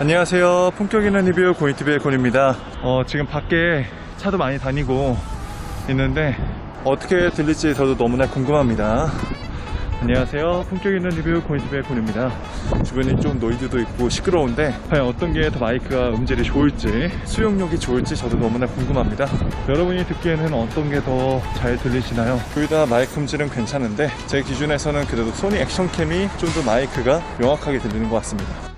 안녕하세요. 품격 있는 리뷰 고이티비의 곤입니다. 어, 지금 밖에 차도 많이 다니고 있는데 어떻게 들릴지 저도 너무나 궁금합니다. 안녕하세요. 품격 있는 리뷰 고이티비의 곤입니다. 주변이 좀 노이즈도 있고 시끄러운데 과연 어떤 게 더 마이크가 음질이 좋을지 수용력이 좋을지 저도 너무나 궁금합니다. 여러분이 듣기에는 어떤 게 더 잘 들리시나요? 둘 다 마이크 음질은 괜찮은데 제 기준에서는 그래도 소니 액션캠이 좀 더 마이크가 명확하게 들리는 것 같습니다.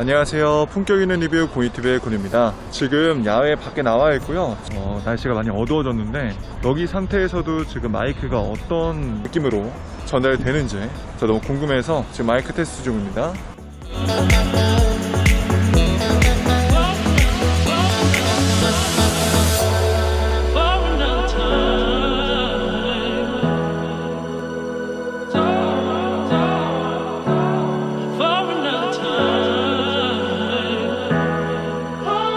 안녕하세요. 품격 있는 리뷰 고이티브의 군입니다. 지금 야외 밖에 나와 있고요. 어, 날씨가 많이 어두워졌는데 여기 상태에서도 지금 마이크가 어떤 느낌으로 전달되는지 저 너무 궁금해서 지금 마이크 테스트 중입니다.